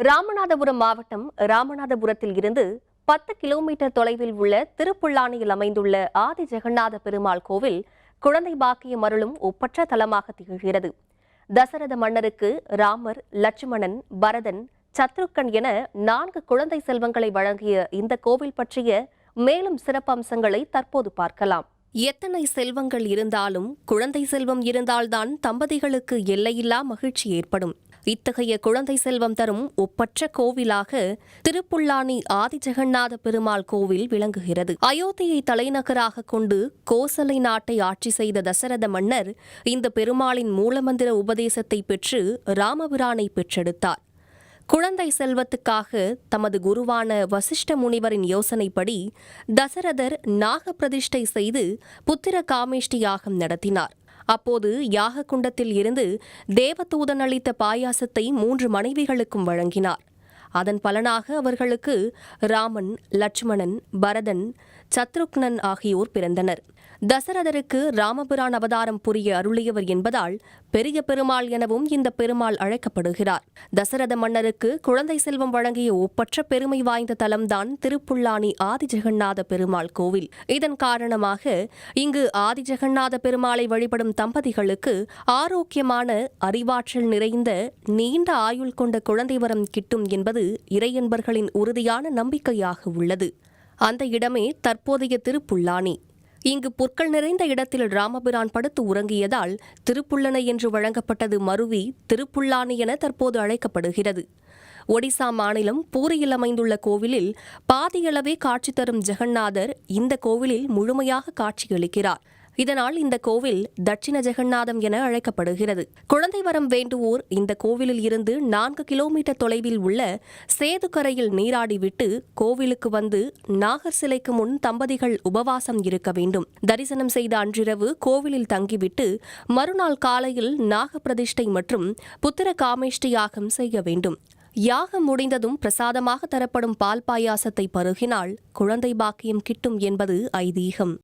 ராமநாதபுரம் மாவட்டம் ராமநாதபுரத்தில் இருந்து பத்து கிலோமீட்டர் தொலைவில் உள்ள திருப்புள்ளானியில் அமைந்துள்ள ஆதி ஜெகநாத பெருமாள் கோவில் குழந்தை பாக்கியம் அருளும் ஒப்பற்ற தலமாக திகழ்கிறது. தசரத மன்னருக்கு ராமர் லட்சுமணன் பரதன் சத்ருக்கன் என நான்கு குழந்தை செல்வங்களை வழங்கிய இந்த கோவில் பற்றிய மேலும் சிறப்பம்சங்களை தற்போது பார்க்கலாம். எத்தனை செல்வங்கள் இருந்தாலும் குழந்தை செல்வம் இருந்தால்தான் தம்பதிகளுக்கு எல்லையில்லா மகிழ்ச்சி ஏற்படும். இத்தகைய குழந்தை செல்வம் தரும் ஒப்பற்ற கோவிலாக திருப்புல்லானி ஆதிஜெகநாத பெருமாள் கோவில் விளங்குகிறது. அயோத்தியை தலைநகராக கொண்டு கோசலை நாட்டை ஆட்சி செய்த தசரத மன்னர் இந்த பெருமாளின் மூலமந்திர உபதேசத்தை பெற்று ராமபிரானை பெற்றெடுத்தார். குழந்தை செல்வத்துக்காக தமது குருவான வசிஷ்ட முனிவரின் யோசனைப்படி தசரதர் நாக பிரதிஷ்டை செய்து புத்திர காமேஷ்டி யாகம் நடத்தினார். அப்போது யாக குண்டத்தில் இருந்து தேவதூதன் அளித்த பாயாசத்தை மூன்று மனைவிகளுக்கும் வழங்கினார். அதன் பலனாக அவர்களுக்கு ராமன் லட்சுமணன் பரதன் சத்ருக்னன் ஆகியோர் பிறந்தனர். தசரதருக்கு ராமபிரான் அவதாரம் புரிய அருளியவர் என்பதால் பெரிய பெருமாள் எனவும் இந்த பெருமாள் அழைக்கப்படுகிறார். தசரத மன்னருக்கு குழந்தை செல்வம் வழங்கிய ஒப்பற்ற பெருமை வாய்ந்த தலம்தான் திருப்புல்லானி ஆதிஜெகநாத பெருமாள் கோவில். இதன் காரணமாக இங்கு ஆதிஜெகநாத பெருமாளை வழிபடும் தம்பதிகளுக்கு ஆரோக்கியமான அறிவாற்றல் நிறைந்த நீண்ட ஆயுள் கொண்ட குழந்தை வரம் கிட்டும் என்பது இறையன்பர்களின் உறுதியான நம்பிக்கையாக உள்ளது. அந்த இடமே தற்போதைய திருப்புல்லானி இங்கு புற்கள் நிறைந்த இடத்தில் ராமபிரான் படுத்து உறங்கியதால் திருப்புள்ளனை என்று வழங்கப்பட்டது மருவி திருப்புள்ளானி என தற்போது அழைக்கப்படுகிறது. ஒடிசா மாநிலம் பூரியில் அமைந்துள்ள கோவிலில் பாதியளவே காட்சி தரும் ஜெகநாதர் இந்த கோவிலில் முழுமையாக காட்சியளிக்கிறார். இதனால் இந்த கோவில் தட்சிண ஜெகநாதம் என அழைக்கப்படுகிறது. குழந்தை வரம் வேண்டுவோர் இந்த கோவிலில் இருந்து நான்கு கிலோமீட்டர் தொலைவில் உள்ள சேதுக்கரையில் நீராடிவிட்டு கோவிலுக்கு வந்து நாகர் சிலைக்கு முன் தம்பதிகள் உபவாசம் இருக்க வேண்டும். தரிசனம் செய்த அன்றிரவு கோவிலில் தங்கிவிட்டு மறுநாள் காலையில் நாக பிரதிஷ்டை மற்றும் புத்திர காமேஷ்டி யாகம் செய்ய வேண்டும். யாகம் முடிந்ததும் பிரசாதமாக தரப்படும் பால் பாயாசத்தை பருகினால் குழந்தை பாக்கியம் கிட்டும் என்பது ஐதீகம்.